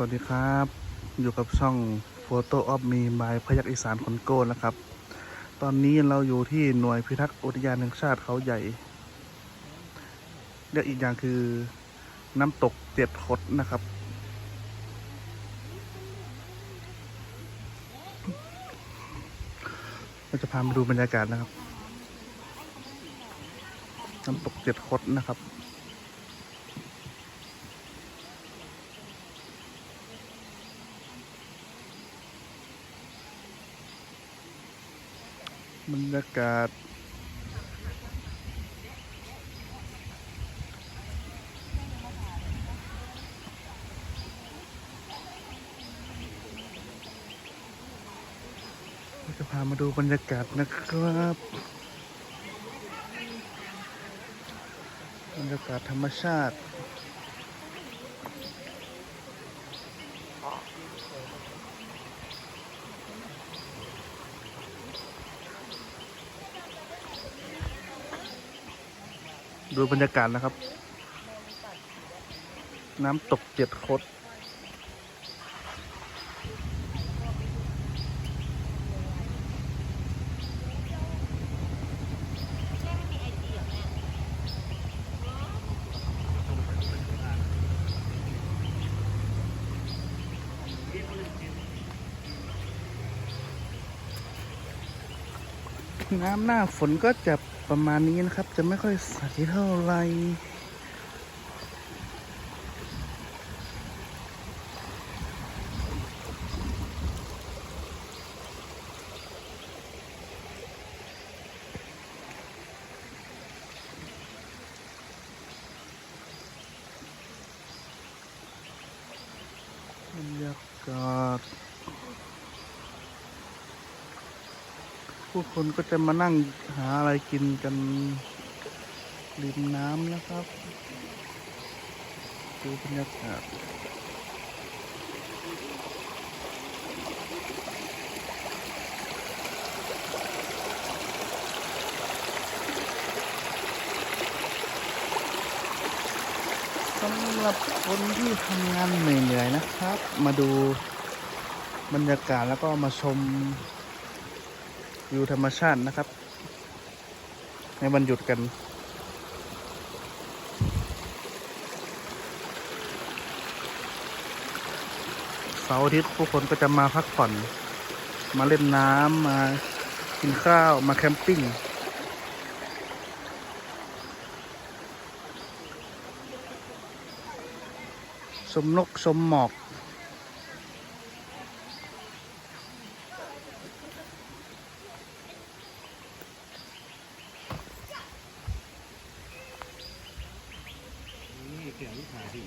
สวัสดีครับ อยู่กับช่อง Photo of Me by พยักอีสานคนโก้นะครับ ตอนนี้เราอยู่ที่หน่วยพิทักษ์อุทยานแห่งชาติเขาใหญ่ เรียกอีกอย่างคือน้ำตกเจ็ดคดนะครับ เราจะพามาดูบรรยากาศนะครับ น้ำตกเจ็ดคดนะครับ บรรยากาศ จะพามาดูบรรยากาศนะครับ บรรยากาศธรรมชาติ ดูบรรยากาศนะครับ น้ำตกเจ็ดคดน้ำหน้าฝนก็จะ ประมาณนี้นะครับ จะไม่ค่อยใสเท่าไหร่ บรรยากาศ ผู้คนก็จะมานั่งหาอะไรกินกันริมน้ำนะครับดูบรรยากาศสำหรับคนที่ทำงานเหนื่อยๆนะครับ มาดูบรรยากาศแล้วก็มาชม วิวธรรมชาตินะครับ ในวันหยุดกัน เสาร์อาทิตย์ผู้คนก็จะมาพักผ่อน มาเล่นน้ำมากินข้าวมาแคมปิ้งชมนกชมหมอก นี่ เกี่ยวกับขายดิ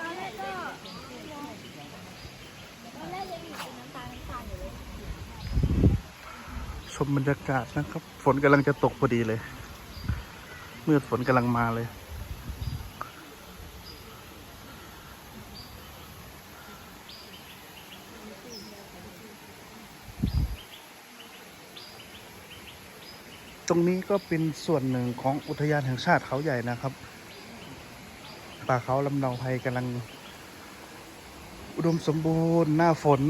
ตอนแรกก็ตอนแรกยังอยู่เป็นน้ำตาลน้ำตาลอยู่เลยชมบรรยากาศนะครับ ฝนกำลังจะตกพอดีเลย เมื่อฝนกำลังมาเลย ตรงนี้ก็เป็นส่วนหนึ่งของอุทยานแห่งชาติเขาใหญ่นะครับ ป่าเขาลำเนาภัยกำลัง อุดมสมบูรณ์หน้าฝน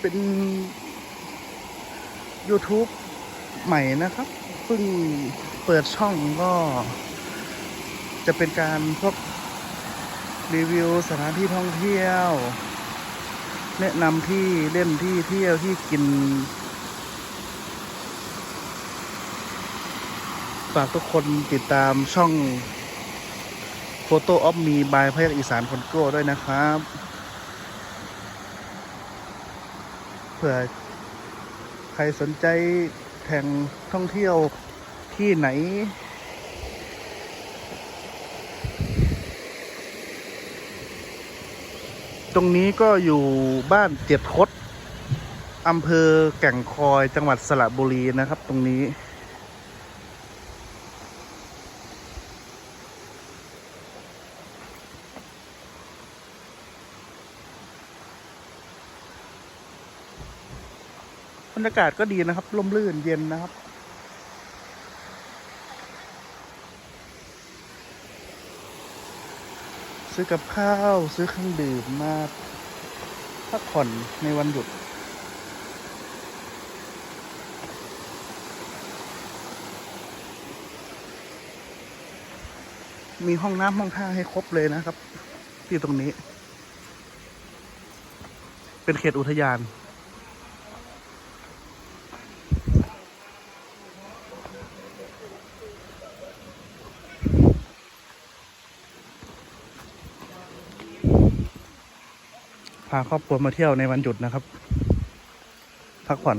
เป็น YouTube ใหม่นะครับ เพิ่งเปิดช่องก็ จะเป็นการพวกรีวิวสถานที่ท่องเที่ยว แนะนำที่เล่นที่เที่ยวที่กิน ฝากทุกคนติดตามช่อง Photo of Me by พยักอีสานคนโก้ด้วยนะครับ เผื่อ รสนใจแห่งท่องเที่ยวที่ไหน ตรงนี้ก็อยู่บ้านเจ็ดคดออำเภอแก่งคอยจังหวัดสระบุรีนะครับตรงนี้ รรยากาศก็ดีนะครับร่มรื่นเย็นนะครับซื้อกับข้าว ซื้อเครื่องดื่มมาพักผ่อนในวันหยุด มีห้องน้ำห้องท่าให้ครบเลยนะครับ ที่ตรงนี้ เป็นเขตอุทยาน พาครอบครัวมาเที่ยวในวันหยุดนะครับ พักผ่อน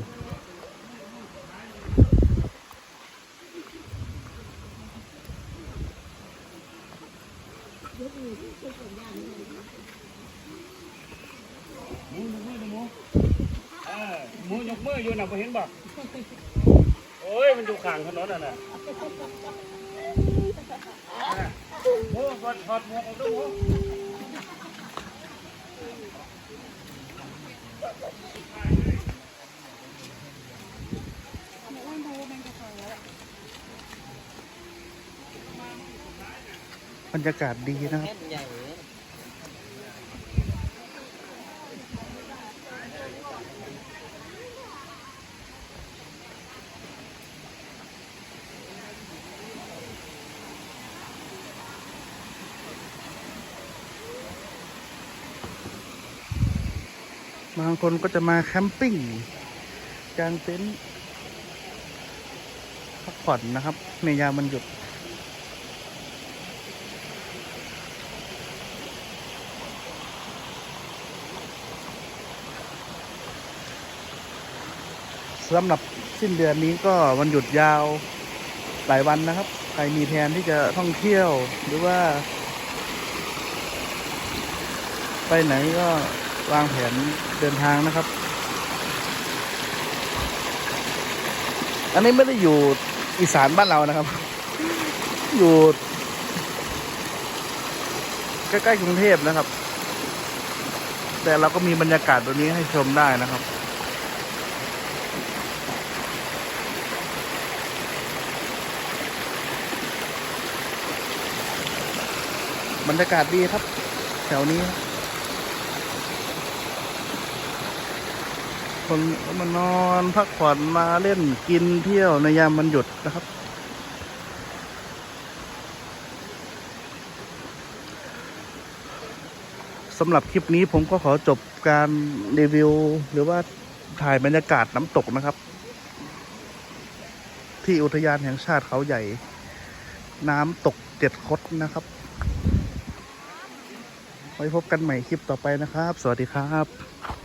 หมูยกมือหมูเออหมูยกมืออยู่น่ะบ่เห็นบ่โอ้ย มันอยู่ข้างถนนน่ะน่ะน่ะหมูถอดถอดหมวกออกดูหมู บรรยากาศดีนะครับ บางคนก็จะมาแคมปิ้งกางเต็นท์พักผ่อนนะครับ ในยามวันหยุดสำหรับสิ้นเดือนนี้ก็วันหยุดยาวหลายวันนะครับ ใครมีแผนที่จะท่องเที่ยวหรือว่า ไปไหนก็ วางแผนเดินทางนะครับ อันนี้ไม่ได้อยู่อีสานบ้านเรานะครับ อยู่ใกล้ๆกรุงเทพนะครับ แต่เราก็มีบรรยากาศตัวนี้ให้ชมได้นะครับบรรยากาศดีครับ แถวนี้ คนก็มานอนพักผ่อนมาเล่นกินเที่ยวในยามวันหยุดนะครับ สำหรับคลิปนี้ผมก็ขอจบการรีวิว หรือว่าถ่ายบรรยากาศน้ำตกนะครับ ที่อุทยานแห่งชาติเขาใหญ่ น้ำตกเจ็ดคดนะครับ ไว้พบกันใหม่คลิปต่อไปนะครับ สวัสดีครับ